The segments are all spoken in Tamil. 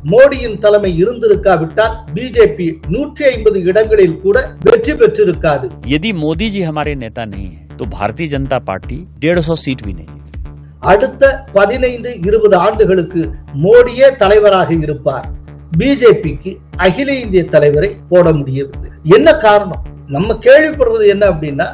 மோடியின் தலைமை இருந்திருக்காவிட்டால் பிஜேபி நூற்றி ஐம்பது இடங்களில் கூட வெற்றி பெற்றிருக்காது यदि मोदी जी हमारे नेता नहीं है तो भारतीय जनता पार्टी डेढ़ सौ सीट भी नहीं जीती அடுத்த பதினைந்து இருபது ஆண்டுகளுக்கு மோடியே தலைவராக இருப்பார் பிஜேபிக்கு அகில இந்திய தலைவரை போட முடியவில்லை என்ன காரணம் நம்ம கேள்விப்படுறது என்ன அப்படின்னா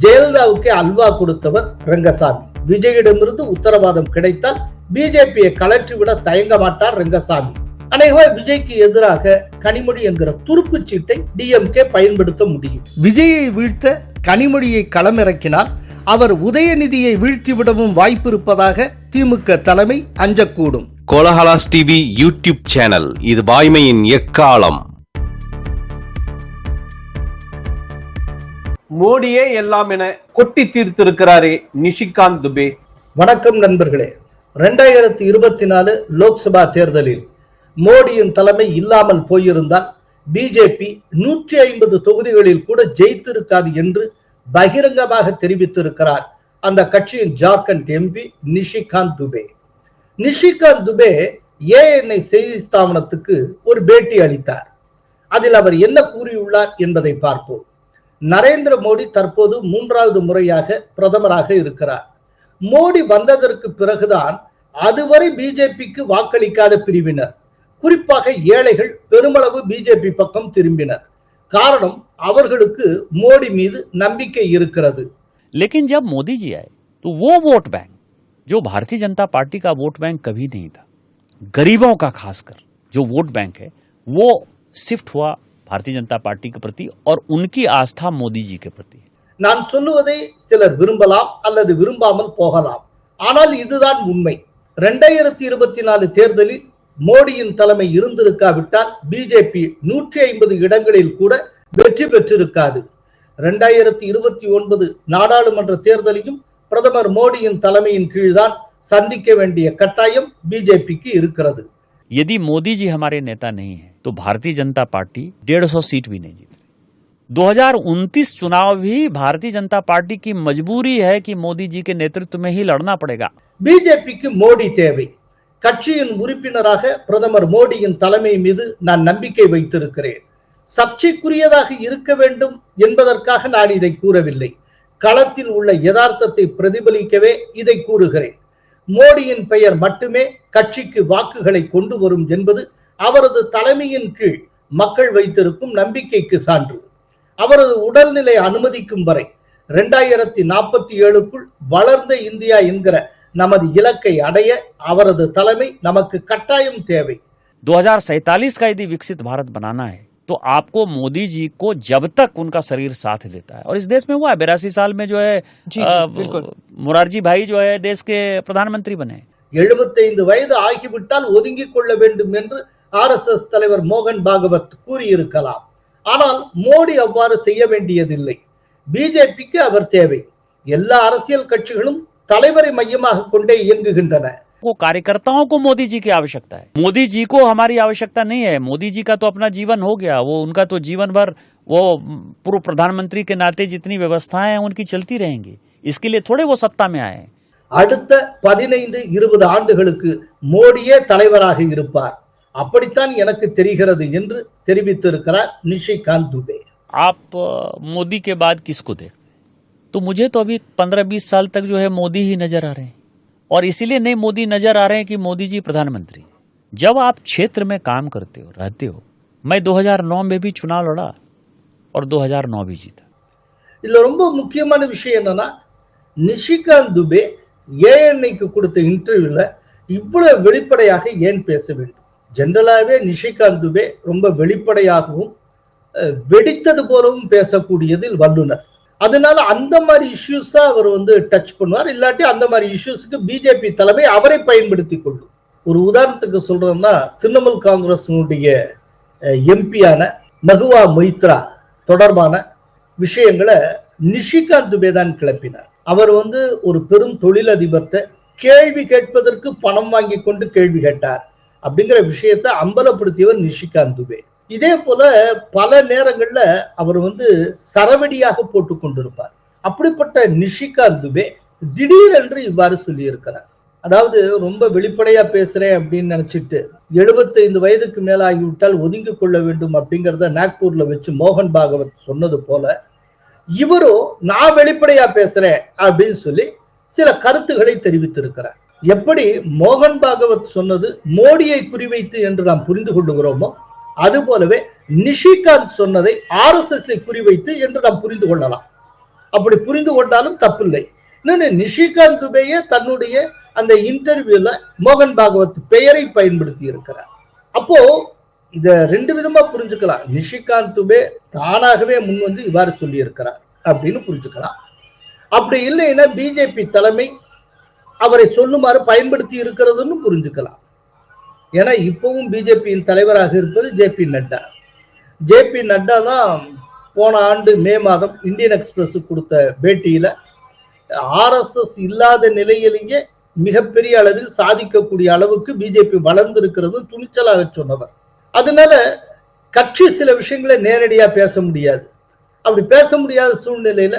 ஜெயலலிதாவுக்கு அல்வா கொடுத்தவர் ரங்கசாமி விஜயிடமிருந்து உத்தரவாதம் கிடைத்தால் பிஜேபியை கலற்றிவிட தயங்க மாட்டார் ரங்கசாமி. அநேகமா விஜய்க்கு எதிராக கனிமொழி என்கிற துருப்புச் சீட்டை டிஎம்கே பயன்படுத்த முடியும். விஜயை வீழ்த்த கனிமொழியை களமிறக்கினால் அவர் உதயநிதியை வீழ்த்திவிடவும் வாய்ப்பு இருப்பதாக திமுக தலைமை அஞ்சக்கூடும். கோலஹலாஸ் டிவி யூடியூப் சேனல் இது வாய்மையின் எக்காலம். மோடியே எல்லாம் என கொட்டி தீர்த்திருக்கிறாரே நிஷிகாந்த் துபே. வணக்கம் நண்பர்களே. ரெண்டாயிரத்தி இருபத்தி நாலு லோக்சபா தேர்தலில் மோடியின் தலைமை இல்லாமல் போயிருந்தால் பிஜேபி நூற்றி ஐம்பது தொகுதிகளில் கூட ஜெயித்திருக்காது என்று பகிரங்கமாக தெரிவித்திருக்கிறார் அந்த கட்சியின் ஜார்க்கண்ட் எம்பி நிஷிகாந்த் துபே. நிஷிகாந்த் துபே ஏஎன்ஐ செய்தி ஸ்தாபனத்துக்கு ஒரு பேட்டி அளித்தார். அதில் அவர் என்ன கூறியுள்ளார் என்பதை பார்ப்போம். நரேந்திர மோடி தற்போது மூன்றாவது முறையாக பிரதமராக இருக்கிறார். மோடி வந்ததற்கு பிறகுதான் அதுவரை பிஜேபிக்கு வாக்களிக்காத பிரிவினர் குறிப்பாக ஏழைகள் பெருமளவு பிஜேபி பக்கம் திரும்பினர் காரணம் அவர்களுக்கு மோடி மீது நம்பிக்கை இருக்கிறது लेकिन जब मोदी जी आए तो वो वोट बैंक जो भारतीय जनता पार्टी का वोट बैंक कभी नहीं था गरीबों का खासकर जो वोट बैंक है वो शिफ्ट हुआ भारतीय जनता पार्टी के प्रति और उनकी आस्था मोदी जी के प्रति है நான் சொல்லுவதை சிலர் விரும்பலாம் அல்லது விரும்பாமல் போகலாம் ஆனால் இதுதான் உண்மை ரெண்டாயிரத்தி இருபத்தி நாலு தேர்தலில் மோடியின் தலைமை இருந்திருக்காவிட்டால் பிஜேபி நூற்றி ஐம்பது இடங்களில் கூட வெற்றி பெற்றிருக்காது ரெண்டாயிரத்தி இருபத்தி ஒன்பது நாடாளுமன்ற தேர்தலையும் பிரதமர் மோடியின் தலைமையின் கீழ்தான் சந்திக்க வேண்டிய கட்டாயம் பிஜேபிக்கு இருக்கிறது यदि मोदी जी हमारे नेता नहीं है तो भारतीय जनता पार्टी डेढ़ सौ सीट भी नहीं जीत रही 2029 चुनाव भी भारतीय जनता पार्टी की मजबूरी है कि मोदी जी के नेतृत्व में ही लड़ना पड़ेगा பிஜேபிக்கு மோடி தேவை கட்சியின் உறுப்பினராக பிரதமர் மோடியின் தலைமை மீது நான் நம்பிக்கை வைத்திருக்கிறேன் சர்ச்சைக்குரியதாக இருக்க வேண்டும் என்பதற்காக நான் இதை கூறவில்லை களத்தில் உள்ள யதார்த்தத்தை பிரதிபலிக்கவே இதை கூறுகிறேன் மோடியின் பெயர் மட்டுமே கட்சிக்கு வாக்குகளை கொண்டு வரும் என்பது அவரது தலைமையின் கீழ் மக்கள் வைத்திருக்கும் நம்பிக்கைக்கு சான்று அவரது உடல்நிலை அனுமதிக்கும் வரை இரண்டாயிரத்தி நாற்பத்தி ஏழுக்குள் வளர்ந்த இந்தியா என்கிற நமது இலக்கை அடைய அவரது தலைமை நமக்கு கட்டாயம் தேவை 2047 का यदि विकसित भारत बनाना है तो आपको मोदी जी को जब तक उनका शरीर साथ देता है और इस देश में हुआ है बेरासी साल में जो है जी, अ, बिल्कुल। मोरारजी भाई जो है देश के प्रधानमंत्री बने எழுபத்தைந்து வயது ஆகிவிட்டால் ஒதுங்கிக் கொள்ள வேண்டும் என்று ஆர்எஸ்எஸ் தலைவர் மோகன் பாகவத் கூறியிருக்கலாம் ஆனால் மோடி அவ்வாறு செய்ய வேண்டியதில்லை பிஜேபிக்கு அவர் தேவை எல்லா அரசியல் கட்சிகளும் தலைவரை மையமாக கொண்டே இயங்குகின்றன वो कार्यकर्ताओं को मोदी जी की आवश्यकता है मोदी जी को हमारी आवश्यकता नहीं है मोदी जी का तो अपना जीवन हो गया वो उनका तो जीवन भर वो पूर्व प्रधानमंत्री के नाते जितनी व्यवस्थाएं हैं उनकी चलती रहेंगी इसके लिए थोड़े वो सत्ता में आए हैं அடுத்த பதினைந்து இருபது ஆண்டுகளுக்கு மோடியே தலைவராக இருப்பார் அப்படித்தான் எனக்கு தெரிகிறது என்று தெரிவித்திருக்கிறார் நிஷிகாந்த் துபே आप अ, मोदी के बाद किसको देखते हैं तो मुझे तो अभी पंद्रह बीस साल तक जो है मोदी ही नजर आ रहे हैं और इसीलिए नहीं मोदी नजर आ रहे हैं कि मोदी जी प्रधानमंत्री जब आप क्षेत्र में काम करते हो रहते हो मैं 2009 में भी चुनाव लड़ा और 2009 भी जीता இதுல ரொம்ப முக்கியமான விஷயம் என்னன்னா நிஷிகாந்த் துபே ஏஎன்ஐக்கு கொடுத்த இன்டர்வியூல இவ்வளவு வெளிப்படையாக ஏன் பேச வேண்டும் ஜென்ரலாகவே நிஷிகாந்த் துபே ரொம்ப வெளிப்படையாகவும் வெடித்தது போலவும் பேசக்கூடியதில் வல்லுனர். அதனால அந்த மாதிரி இஷ்யூஸா அவர் வந்து டச் பண்ணுவார். இல்லாட்டி அந்த மாதிரி இஷ்யூஸுக்கு பிஜேபி தலைமை அவரை பயன்படுத்தி கொள்ளும். ஒரு உதாரணத்துக்கு சொல்றோம்னா திரிணாமுல் காங்கிரஸினுடைய எம்பியான மகுவா மொய்த்ரா தொடர்பான விஷயங்களை நிஷிகாந்த் துபே தான் கிளப்பினார். அவர் வந்து ஒரு பெரும் தொழிலதிபர்கிட்ட கேள்வி கேட்பதற்கு பணம் வாங்கி கொண்டு கேள்வி கேட்டார். அப்படிங்கிற விஷயத்தை அம்பலப்படுத்தியவர் நிஷிகாந்த் துபே. இதே போல பல நேரங்கள்ல அவர் வந்து சரவடியாக போட்டு கொண்டிருப்பார். அப்படிப்பட்ட நிஷிகாந்த் துபே திடீரென்று இவ்வாறு சொல்லியிருக்கிறார். அதாவது ரொம்ப வெளிப்படையா பேசுறேன் அப்படின்னு நினைச்சிட்டு 75 வயதுக்கு மேல ஆகிவிட்டால் ஒதுங்கி கொள்ள வேண்டும் அப்படிங்கறத நாக்பூர்ல வச்சு மோகன் பாகவத் சொன்னது போல இவரும் நான் வெளிப்படையா பேசுறேன் அப்படின்னு சொல்லி சில கருத்துக்களை தெரிவித்திருக்கிறார். எப்படி மோகன் பாகவத் சொன்னது மோடியை குறிவைத்து என்று நாம் புரிந்து கொள்ளுகிறோமோ அது போலவே நிஷிகாந்த் சொன்னதை ஆர் எஸ் எஸ் குறிவைத்து என்று நாம் புரிந்து கொள்ளலாம். அப்படி புரிந்து கொண்டாலும் தப்பில்லை. இன்னொன்னு நிஷிகாந்த் துபேயே தன்னுடைய அந்த இன்டர்வியூல மோகன் பாகவத் பெயரை பயன்படுத்தி இருக்கிறார். அப்போ இத ரெண்டு விதமா புரிஞ்சுக்கலாம். நிஷிகாந்த் துபே தானாகவே முன் வந்து இவ்வாறு சொல்லி இருக்கிறார் அப்படின்னு புரிஞ்சுக்கலாம். அப்படி இல்லைன்னா பிஜேபி தலைமை அவரை சொல்லுமாறு பயன்படுத்தி இருக்கிறதுன்னு புரிஞ்சுக்கலாம். ஏன்னா இப்பவும் பிஜேபியின் தலைவராக இருப்பது J P Nadda. J P Nadda தான் போன ஆண்டு மே மாதம் இந்தியன் எக்ஸ்பிரஸ் கொடுத்த பேட்டியில ஆர்எஸ்எஸ் இல்லாத நிலையிலேயே மிகப்பெரிய அளவில் சாதிக்கக்கூடிய அளவுக்கு பிஜேபி வளர்ந்திருக்கிறது துணிச்சலாக சொன்னவர். அதனால கட்சி சில விஷயங்களை நேரடியா பேச முடியாது. அப்படி பேச முடியாத சூழ்நிலையில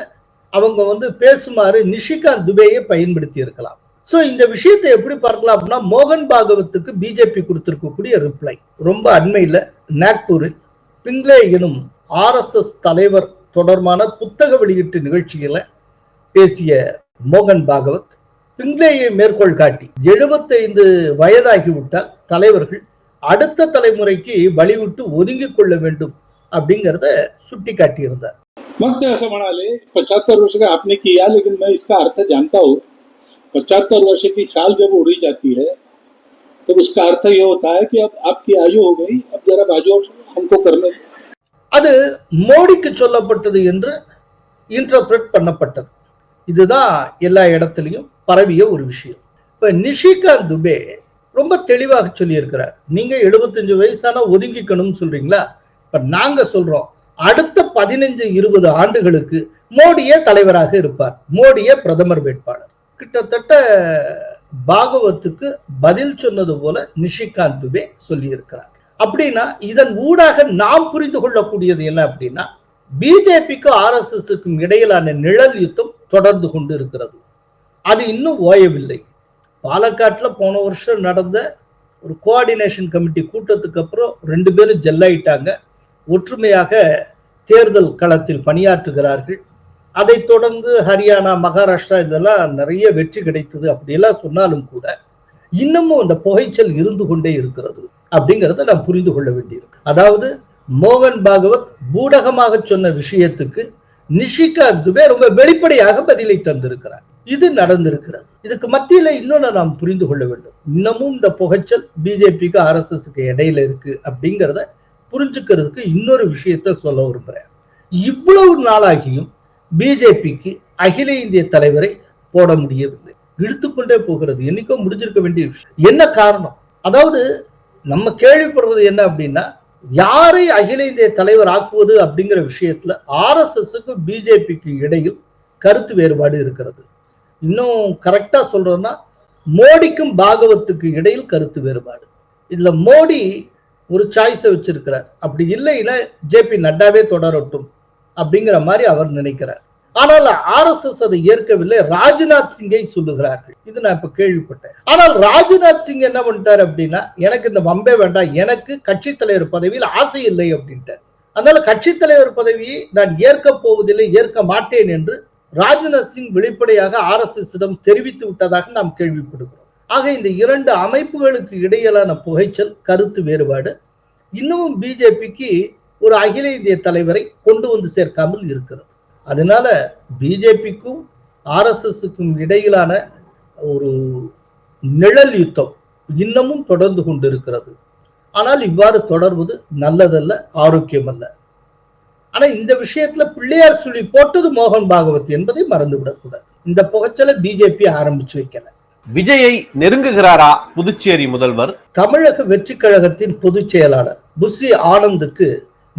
அவங்க வந்து பேசுமாறு நிஷிகாந்த் துபேயை பயன்படுத்தி இருக்கலாம். சோ இந்த விஷயத்தை எப்படி பார்க்கலாம் அப்படின்னா மோகன் பாகவத்துக்கு பிஜேபி கொடுத்திருக்கக்கூடிய ரிப்ளை ரொம்ப அண்மையில நாக்பூரில் பிங்லே எனும் ஆர்எஸ்எஸ் தலைவர் தொடர்பான புத்தக வெளியீட்டு நிகழ்ச்சியில பேசிய மோகன் பாகவத் பிங்லேயை மேற்கோள் காட்டி 75 வயதாகிவிட்டால் தலைவர்கள் அடுத்த தலைமுறைக்கு வழிவிட்டு ஒதுங்கிக் கொள்ள வேண்டும் அப்படிங்கிறத சுட்டி காட்டியிருந்தார் मग ते असं म्हणाले पचहत्तर वर्ष का आपने किया लेकिन मैं इसका अर्थ जानता हूँ पचहत्तर वर्ष की साल जब उड़ी जाती है तो उसका अर्थ ये होता है कि अब आपकी आयु हो गई अब जरा बाजू हमको करने दो। அது மோடிக்கு சொல்லப்பட்டது என்று இன்டர்பிரட் பண்ணப்பட்டது இதுதான் எல்லா இடத்துலையும் பரவிய ஒரு விஷயம் இப்ப நிஷிகாந்த் துபே ரொம்ப தெளிவாக சொல்லியிருக்கிறார் நீங்க 75 வயசான ஒதுங்கிக்கணும்னு சொல்றீங்களா இப்ப நாங்க சொல்றோம் அடுத்த பதினஞ்சு இருபது ஆண்டுகளுக்கு மோடியே தலைவராக இருப்பார் மோடியே பிரதமர் வேட்பாளர் கிட்டத்தட்ட பாகவத்துக்கு பதில் சொன்னது போல நிஷிகாந்த் துபே சொல்லியிருக்கிறார். அப்படின்னா இதன் ஊடாக நாம் புரிந்து கொள்ளக்கூடியது என்ன அப்படின்னா பிஜேபிக்கும் ஆர்எஸ்எஸ்க்கும் இடையிலான நிழல் யுத்தம் தொடர்ந்து கொண்டு இருக்கிறது அது இன்னும் ஓயவில்லை. பாலக்காட்டுல போன வருஷம் நடந்த ஒரு கோஆர்டினேஷன் கமிட்டி கூட்டத்துக்கு அப்புறம் ரெண்டு பேரும் ஜெல்லாயிட்டாங்க. ஒற்றுமையாக தேர்தல் களத்தில் பணியாற்றுகிறார்கள். அதைத் தொடர்ந்து ஹரியானா மகாராஷ்டிரா இதெல்லாம் நிறைய வெற்றி கிடைத்தது அப்படியெல்லாம் சொன்னாலும் கூட இன்னமும் அந்த புகைச்சல் இருந்து கொண்டே இருக்கிறது அப்படிங்கிறத நாம் புரிந்து கொள்ள வேண்டியிருக்கு. அதாவது மோகன் பாகவத் பூடகமாக சொன்ன விஷயத்துக்கு நிஷிகாந்த் துபே ரொம்ப வெளிப்படையாக பதிலை தந்திருக்கிறார். இது நடந்திருக்கிறது. இதுக்கு மத்தியில இன்னொன்னு நாம் புரிந்து கொள்ள வேண்டும். இன்னமும் இந்த புகைச்சல் பிஜேபிக்கு ஆர்எஸ்எஸ்க்கு இடையில இருக்கு அப்படிங்கிறத புரிஞ்சுக்கிறதுக்கு இன்னொரு விஷயத்த சொல்ல விரும்புறேன். இவ்வளவு நாளாகியும் பிஜேபிக்கு அகில இந்திய தலைவரை போட முடியவில்லை. இழுத்துக்கொண்டே போகிறது. என்னைக்கோ முடிஞ்சிருக்க வேண்டிய விஷயம். என்ன காரணம்? அதாவது நம்ம கேள்விப்படுறது என்ன அப்படின்னா யாரை அகில இந்திய தலைவர் ஆக்குவது அப்படிங்கிற விஷயத்துல ஆர்எஸ்எஸ்க்கு பிஜேபிக்கு இடையில் கருத்து வேறுபாடு இருக்கிறது. இன்னும் கரெக்டா சொல்றோம்னா மோடிக்கும் பாகவத்துக்கு இடையில் கருத்து வேறுபாடு. இதுல மோடி ஒரு சாய்ஸை வச்சிருக்கிறார். அப்படி இல்லைன்னா ஜே பி நட்டாவே தொடரட்டும். அப்படிங்கிற மாதிரி அவர் நினைக்கிறார். ஆனால் ஆர்எஸ்எஸ் அதை ஏற்கவில்லை. ராஜ்நாத் சிங்கை சொல்லுகிறார்கள். இது நான் இப்ப கேள்விப்பட்டேன். ஆனால் ராஜ்நாத் சிங் என்ன பண்ணிட்டார் அப்படின்னா எனக்கு இந்த வம்பே வேண்டாம். எனக்கு கட்சி தலைவர் பதவியில் ஆசை இல்லை அப்படின்ட்டார். அதனால கட்சி தலைவர் பதவியை நான் ஏற்க போவதில்லை ஏற்க மாட்டேன் என்று ராஜ்நாத் சிங் வெளிப்படையாக ஆர்எஸ்எஸ் இடம் தெரிவித்து விட்டதாக நாம் கேள்விப்படுகிறோம். ஆக இந்த இரண்டு அமைப்புகளுக்கு இடையிலான புகைச்சல் கருத்து வேறுபாடு இன்னமும் பிஜேபிக்கு ஒரு அகில இந்திய தலைவரை கொண்டு வந்து சேர்க்காமல் இருக்கிறது. அதனால பிஜேபிக்கும் ஆர்எஸ்எஸ்க்கும் இடையிலான ஒரு நிழல் யுத்தம் இன்னமும் தொடர்ந்து கொண்டிருக்கிறது. ஆனால் இவ்வாறு தொடர்வது நல்லதல்ல ஆரோக்கியம் அல்ல ஆனா இந்த விஷயத்துல பிள்ளையார் சொல்லி போட்டது மோகன் பாகவத் என்பதை மறந்துவிடக்கூடாது. இந்த புகைச்சலை பிஜேபி ஆரம்பிச்சு வைக்கல. விஜயை நெருங்குகிறாரா புதுச்சேரி முதல்வர்? தமிழக வெற்றி கழகத்தின் பொதுச் செயலாளர் புஷி ஆனந்துக்கு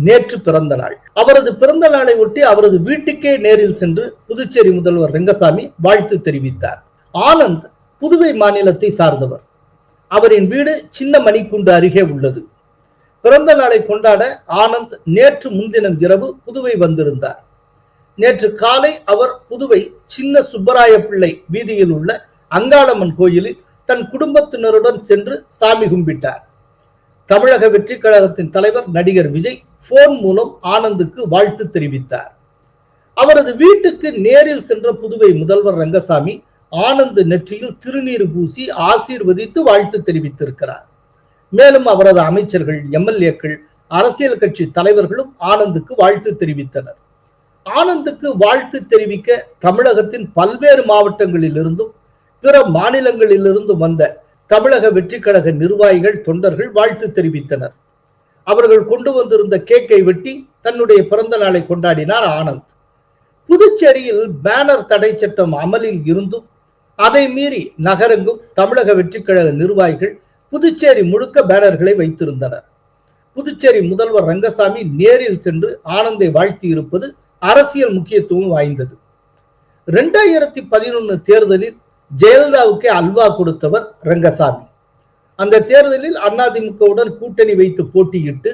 நேற்று பிறந்த நாள். அவரது பிறந்த நாளை ஒட்டி அவரது வீட்டுக்கே நேரில் சென்று புதுச்சேரி முதல்வர் ரெங்கசாமி வாழ்த்து தெரிவித்தார். ஆனந்த் புதுவை மாநிலத்தை சார்ந்தவர். அவரின் வீடு சின்ன மணிக்குண்டு அருகே உள்ளது. பிறந்த நாளை கொண்டாட ஆனந்த் நேற்று முன்தினம் இரவு புதுவை வந்திருந்தார். நேற்று காலை அவர் புதுவை சின்ன சுப்பராய பிள்ளை வீதியில் உள்ள அங்காளம்மன் கோயிலில் தன் குடும்பத்தினருடன் சென்று சாமி கும்பிட்டார். தமிழக வெற்றி கழகத்தின் தலைவர் நடிகர் விஜய் போன் மூலம் ஆனந்துக்கு வாழ்த்து தெரிவித்தார். அவரது வீட்டுக்கு நேரில் சென்ற புதுவை முதல்வர் ரங்கசாமி ஆனந்த் நெற்றியில் திருநீர் பூசி ஆசீர்வதித்து வாழ்த்து தெரிவித்திருக்கிறார். மேலும் அவரது அமைச்சர்கள் எம்எல்ஏக்கள் அரசியல் கட்சி தலைவர்களும் ஆனந்துக்கு வாழ்த்து தெரிவித்தனர். ஆனந்துக்கு வாழ்த்து தெரிவிக்க தமிழகத்தின் பல்வேறு மாவட்டங்களில் இருந்தும் பிற மாநிலங்களிலிருந்தும் வந்த தமிழக வெற்றி கழக நிர்வாகிகள் தொண்டர்கள் வாழ்த்து தெரிவித்தனர். அவர்கள் கொண்டு வந்திருந்த கேக்கை வெட்டி தன்னுடைய பிறந்த நாளை கொண்டாடினார் ஆனந்த். புதுச்சேரியில் பேனர் தடை சட்டம் அமலில் இருந்தும் அதை மீறி நகரெங்கும் தமிழக வெற்றி கழக நிர்வாகிகள் புதுச்சேரி முழுக்க பேனர்களை வைத்திருந்தனர். புதுச்சேரி முதல்வர் ரங்கசாமி நேரில் சென்று ஆனந்தை வாழ்த்தி இருப்பது அரசியல் முக்கியத்துவம் வாய்ந்தது. இரண்டாயிரத்தி பதினொன்னு தேர்தலில் ஜெயலலிதாவுக்கு அல்வா கொடுத்தவர் ரங்கசாமி. அந்த தேர்தலில் அதிமுகவுடன் கூட்டணி வைத்து போட்டியிட்டு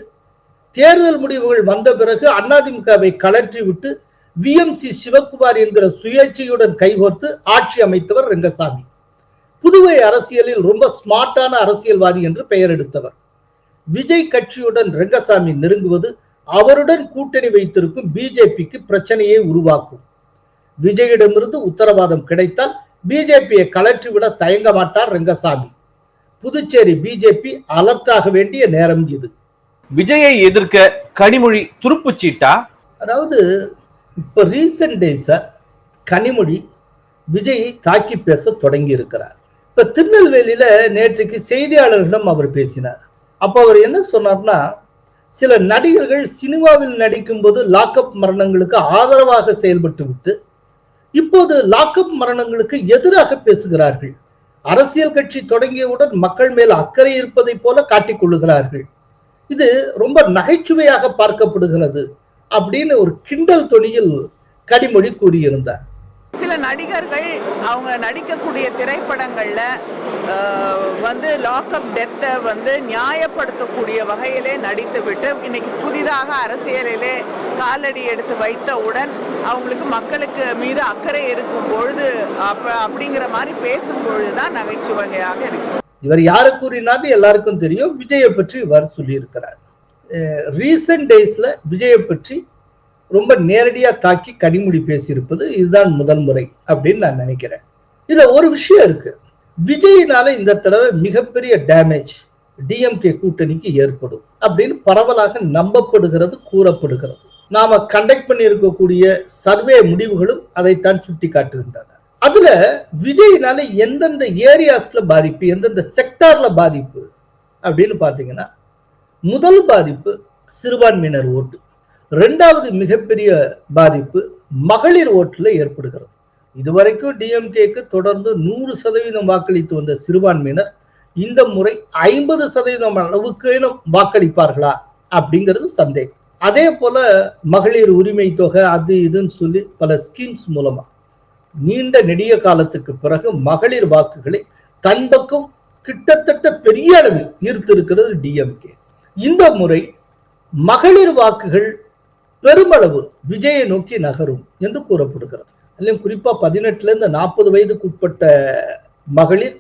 தேர்தல் முடிவுகள் வந்த பிறகு அதிமுகவை கலற்றிவிட்டு வி எம் சி சிவகுமார் என்கிற சுயேட்சையுடன் கைகோர்த்து ஆட்சி அமைத்தவர் ரங்கசாமி. புதுவை அரசியலில் ரொம்ப ஸ்மார்ட்டான அரசியல்வாதி என்று பெயர் எடுத்தவர். விஜய் கட்சியுடன் ரங்கசாமி நெருங்குவது அவருடன் கூட்டணி வைத்திருக்கும் பிஜேபிக்கு பிரச்சனையை உருவாக்கும். விஜயிடமிருந்து உத்தரவாதம் கிடைத்தால் பிஜேபியை கலற்றிவிட தயங்க மாட்டார் ரங்கசாமி. புதுச்சேரி பிஜேபி அலர்ட்டாக வேண்டிய நேரம் இது. விஜயை எதிர்க்க கனிமொழி துருப்புச் சீட்டா அதாவது இப்ப ரீசன்ட் டேஸ கனிமொழி விஜயை தாக்கி பேச தொடங்கி இருக்கிறார் இப்ப திருநெல்வேலியில நேற்றுக்கு செய்தியாளர்களிடம் அவர் பேசினார். அப்ப அவர் என்ன சொன்னார்னா சில நடிகர்கள் சினிமாவில் நடிக்கும் போது லாக்அப் மரணங்களுக்கு ஆதரவாக செயல்பட்டு விட்டு இப்போது லாக்அப் மரணங்களுக்கு எதிராக பேசுகிறார்கள். அரசியல் கட்சி தொடங்கியவுடன் மக்கள் மேல் அக்கறை இருப்பதை போல காட்டிக் கொள்ளுகிறார்கள். இது ரொம்ப நகைச்சுவையாக பார்க்கப்படுகிறது அப்படின்னு ஒரு கிண்டல் தொனியில் கனிமொழி கூறியிருந்தார். நடிகர்கள் அவங்க நடிக்கக்கூடிய திரைப்படங்கள்ல வந்து லாக்அப் டெத்தை வந்து நியாயப்படுத்தக்கூடிய வகையிலே நடித்துவிட்டு இன்னைக்கு புதிதாக அரசியலிலே காலடி எடுத்து வைத்தவுடன் அவங்களுக்கு மக்களுக்கு மீது அக்கறை இருக்கும் பொழுது அப்ப அப்படிங்கிற மாதிரி பேசும் பொழுது தான் இருக்கு இவர் யாரு கூறினாரு எல்லாருக்கும் தெரியும். விஜயை பற்றி இவர் சொல்லியிருக்கிறார். ரீசன்ட் டேஸ்ல விஜயை பற்றி ரொம்ப நேரடியா தாக்கி கனிமொழி பேசியிருப்பது இதுதான் முதல் முறை அப்படின்னு நான் நினைக்கிறேன். இதுல ஒரு விஷயம் இருக்கு. விஜயினால இந்த தடவை மிகப்பெரிய டேமேஜ் டிஎம்கே கூட்டணிக்கு ஏற்படும் அப்படின்னு பரவலாக நம்பப்படுகிறது கூறப்படுகிறது. நாம கண்டக்ட் பண்ணி இருக்கக்கூடிய சர்வே முடிவுகளும் அதைத்தான் சுட்டி காட்டுகின்றன அதுல விஜயினால எந்தெந்த ஏரியாஸ்ல பாதிப்பு எந்தெந்த செக்டார்ல பாதிப்பு அப்படின்னு பாத்தீங்கன்னா முதல் பாதிப்பு சிறுபான்மையினர் ஓட்டு. ரெண்டாவது மிகப்பெரிய பாதிப்பு மகளிர் ஓட்டுல ஏற்படுகிறது. இதுவரைக்கும் டிஎம்கேக்கு தொடர்ந்து நூறு சதவீதம் வாக்களித்து வந்த சிறுபான்மையினர் இந்த முறை ஐம்பது சதவீதம் அளவுக்கு வாக்களிப்பார்களா அப்படிங்கிறது சந்தேகம். அதே போல மகளிர் உரிமை தொகை அது இதுன்னு சொல்லி பல ஸ்கீம்ஸ் மூலமா நீண்ட நெடிய காலத்துக்கு பிறகு மகளிர் வாக்குகளை தன் பக்கம் கிட்டத்தட்ட பெரிய அளவில் ஈர்த்திருக்கிறது டிஎம்கே இந்த முறை மகளிர் வாக்குகள் பெருமளவு விஜயை நோக்கி நகரும் என்று கூறப்படுகிறது. அதிலும் குறிப்பா பதினெட்டுல இருந்து நாற்பது வயதுக்கு உட்பட்ட மகளிர்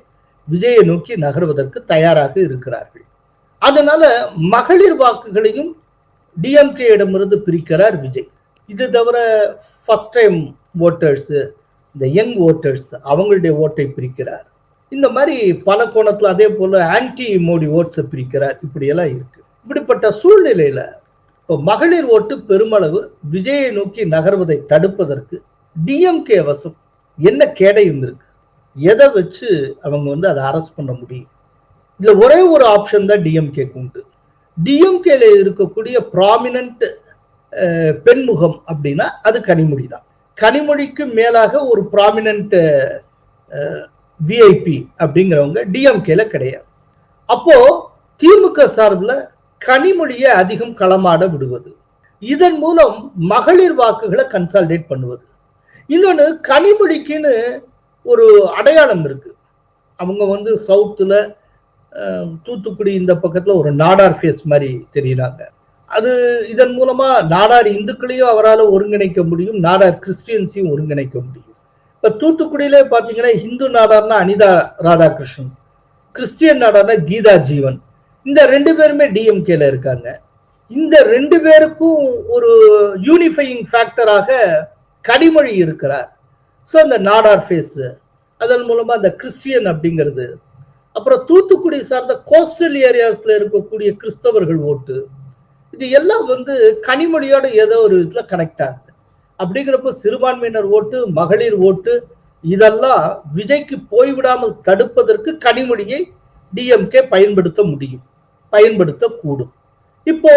விஜயை நோக்கி நகர்வதற்கு தயாராக இருக்கிறார்கள். அதனால மகளிர் வாக்குகளையும் டிஎம்கே இடமிருந்து பிரிக்கிறார் விஜய். இது தவிர ஃபர்ஸ்ட் டைம் ஓட்டர்ஸ் இந்த யங் ஓட்டர்ஸ் அவங்களுடைய ஓட்டை பிரிக்கிறார். இந்த மாதிரி பல கோணத்துல அதே போல ஆன்டி மோடி ஓட்ஸை பிரிக்கிறார். இப்படியெல்லாம் இருக்கு. இப்படிப்பட்ட சூழ்நிலையில இப்போ மகளிர் ஓட்டு பெருமளவு விஜயை நோக்கி நகர்வதை தடுப்பதற்கு டிஎம்கே வசம் என்ன கேடையும் இருக்கு எதை வச்சு அவங்க வந்து அதை அரெஸ்ட் பண்ண முடியும்? இதுல ஒரே ஒரு ஆப்ஷன் தான் டிஎம்கே உண்டு. டிஎம்கேல இருக்கக்கூடிய ப்ராமினன்ட் பெண்முகம் அப்படின்னா அது கனிமொழி தான். கனிமொழிக்கு மேலாக ஒரு ப்ராமினன்ட் விஐபி அப்படிங்கிறவங்க டிஎம்கேல கிடையாது. அப்போ திமுக சார்பில் கனிமொழியை அதிகம் களமாட விடுவது. இதன் மூலம் மகளிர் வாக்குகளை கன்சால்டேட் பண்ணுவது. இன்னொன்று கனிமொழிக்குன்னு ஒரு அடையாளம் இருக்கு. அவங்க வந்து சவுத்துல தூத்துக்குடி இந்த பக்கத்துல ஒரு நாடார் ஃபேஸ் மாதிரி தெரியுறாங்க. அது இதன் மூலமா நாடார் இந்துக்களையும் அவரால் ஒருங்கிணைக்க முடியும் நாடார் கிறிஸ்டியன்ஸையும் ஒருங்கிணைக்க முடியும். இப்ப தூத்துக்குடியிலே பாத்தீங்கன்னா இந்து நாடார்னா அனிதா ராதாகிருஷ்ணன் கிறிஸ்டியன் நாடார்னா கீதா ஜீவன் இந்த ரெண்டு பேருமே டிஎம்கேல இருக்காங்க. இந்த ரெண்டு பேருக்கும் ஒரு யூனிஃபையிங் ஃபேக்டராக கனிமொழி இருக்கிறார். ஸோ அந்த நாடார் ஃபேஸ் அதன் மூலமா அந்த கிறிஸ்டியன் அப்படிங்கிறது. அப்புறம் தூத்துக்குடி சார்ந்த கோஸ்டல் ஏரியாஸ்ல இருக்கக்கூடிய கிறிஸ்தவர்கள் ஓட்டு. இது எல்லாம் வந்து கனிமொழியோட ஏதோ ஒரு இதுல கனெக்ட் ஆகுது. அப்படிங்கிறப்ப சிறுபான்மையினர் ஓட்டு மகளிர் ஓட்டு இதெல்லாம் விஜய்க்கு போய்விடாமல் தடுப்பதற்கு கனிமொழியை டிஎம்கே பயன்படுத்த முடியும் பயன்படுத்தக்கூடும். இப்போ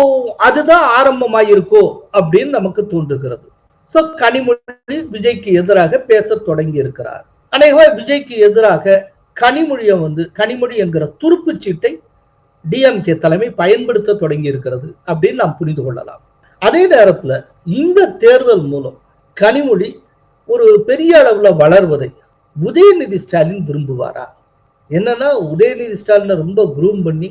அதுதான் ஆரம்பமாயிருக்கோ அப்படின்னு நமக்கு தோன்றுகிறது. சோ கனிமொழி விஜய்க்கு எதிராக பேச தொடங்கி இருக்கிறார் அநேகமா விஜய்க்கு எதிராக கனிமொழியை வந்து கனிமொழி என்கிற துருப்பு சீட்டை டிஎம்கே தலைமை பயன்படுத்த தொடங்கி இருக்கிறது அப்படின்னு நாம் புரிந்து கொள்ளலாம். அதே நேரத்துல இந்த தேர்தல் மூலம் கனிமொழி ஒரு பெரிய அளவுல வளர்வதை உதயநிதி ஸ்டாலின் விரும்புவாரா? என்னன்னா உதயநிதி ஸ்டாலினை ரொம்ப குரூம் பண்ணி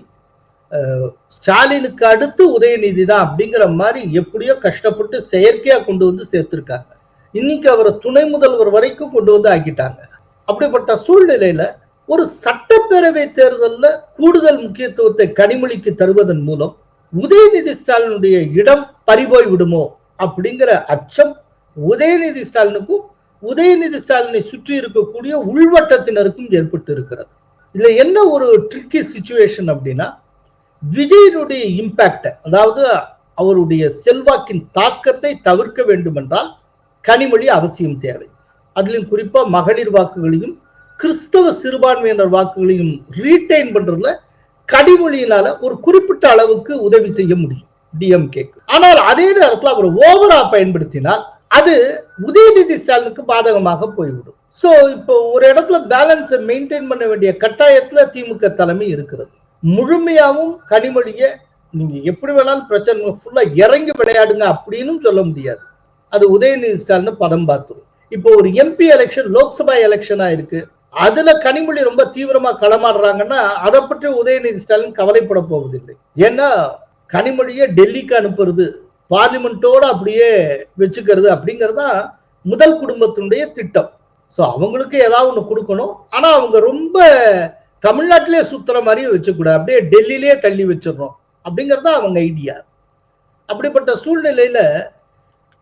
ஸ்டாலினுக்கு அடுத்து உதயநிதி தான் அப்படிங்கிற மாதிரி எப்படியோ கஷ்டப்பட்டு செயற்கையா கொண்டு வந்து சேர்த்திருக்காங்க. இன்னைக்கு அவரை துணை முதல்வர் வரைக்கும் கொண்டு வந்து ஆக்கிட்டாங்க. அப்படிப்பட்ட சூழ்நிலையில ஒரு சட்டப்பேரவை தேர்தல்ல கூடுதல் முக்கியத்துவத்தை கனிமொழிக்கு தருவதன் மூலம் உதயநிதி ஸ்டாலினுடைய இடம் பறிபோய் விடுமோ அப்படிங்கிற அச்சம் உதயநிதி ஸ்டாலினுக்கும் உதயநிதி ஸ்டாலினை சுற்றி இருக்கக்கூடிய உள்வட்டத்தினருக்கும் ஏற்பட்டு இருக்கிறது இதுல என்ன ஒரு ட்ரிக்கி சுச்சுவேஷன் அப்படின்னா விஜயனுடைய இம்பாக்ட் அதாவது அவருடைய செல்வாக்கின் தாக்கத்தை தவிர்க்க வேண்டும் என்றால் கனிமொழி அவசியம் தேவை. அதிலும் குறிப்பா மகளிர் வாக்குகளையும் கிறிஸ்தவ சிறுபான்மையினர் வாக்குகளையும் ரீட்டைன் பண்றதுல கனிமொழியினால ஒரு குறிப்பிட்ட அளவுக்கு உதவி செய்ய முடியும் டிஎம்கே ஆனால் அதே நேரத்தில் அவர் ஓவரா பயன்படுத்தினால் அது உதயநிதி ஸ்டாலினுக்கு பாதகமாக போய்விடும். சோ இப்போ ஒரு இடத்துல பேலன்ஸை மெயின்டைன் பண்ண வேண்டிய கட்டாயத்துல திமுக தலைமை இருக்கிறது. முழுமையாவும் கனிமொழிய நீங்க எப்படி வேணாலும் பிரச்சனை ஃபுல்லா இறங்கி விளையாடுங்க அப்படின்னு சொல்ல முடியாது. அது உதயநிதி ஸ்டாலின் பதம் பார்த்துரும். இப்போ ஒரு எம்பி எலெக்ஷன் லோக்சபா எலெக்ஷனா இருக்கு. அதுல கனிமொழி ரொம்ப தீவிரமா களமாடுறாங்கன்னா அதை பற்றி உதயநிதி ஸ்டாலின் கவலைப்பட போவதில்லை. ஏன்னா கனிமொழியை டெல்லிக்கு அனுப்புறது பார்லிமெண்ட்டோட அப்படியே வச்சுக்கிறது அப்படிங்கிறது தான் முதல் குடும்பத்தினுடைய திட்டம். ஸோ அவங்களுக்கு ஏதாவது ஒன்று கொடுக்கணும். ஆனால் அவங்க ரொம்ப தமிழ்நாட்டிலே சுத்துற மாதிரி வச்சுக்கூடாது. அப்படியே டெல்லியிலே தள்ளி வச்சிடணும் அப்படிங்கிறது தான் அவங்க ஐடியா அப்படிப்பட்ட சூழ்நிலையில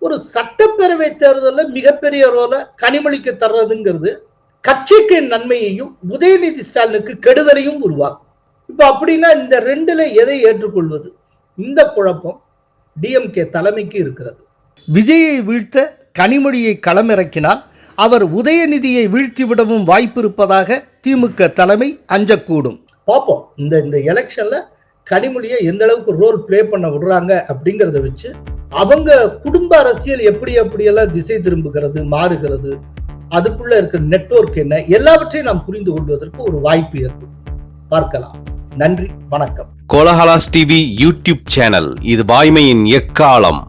ஒரு சட்டப்பேரவை தேர்தலில் மிகப்பெரிய ரோலை கனிமொழிக்கு தர்றதுங்கிறது கட்சிக்கு நன்மையையும் உதயநிதி ஸ்டாலினுக்கு கெடுதலையும் உருவாக்கும். இப்போ அப்படின்னா இந்த ரெண்டுல எதை ஏற்றுக்கொள்வது? இந்த குழப்பம் டிஎம்கே தலைமைக்கு இருக்கிறது. விஜயை வீழ்த்த கனிமொழியை களமிறக்கினால் அவர் உதயநிதியை வீழ்த்திவிடவும் வாய்ப்பு இருப்பதாக திமுக தலைமை அஞ்சக்கூடும். பார்ப்போம் இந்த இந்த எலெக்ஷன்ல கனிமொழியை எந்த அளவுக்கு ரோல் ப்ளே பண்ண விடுறாங்க அப்படிங்கிறத வச்சு அவங்க குடும்ப அரசியல் எப்படி எப்படியெல்லாம் திசை திரும்புகிறது மாறுகிறது அதுக்குள்ள இருக்க நெட்வொர்க் என்ன எல்லாவற்றையும் நாம் புரிந்து கொள்வதற்கு ஒரு வாய்ப்பு ஏற்படும். பார்க்கலாம். நன்றி வணக்கம். கோலஹலாஸ் டிவி யூடியூப் சேனல் இது வாய்மையின் எக்காலம்.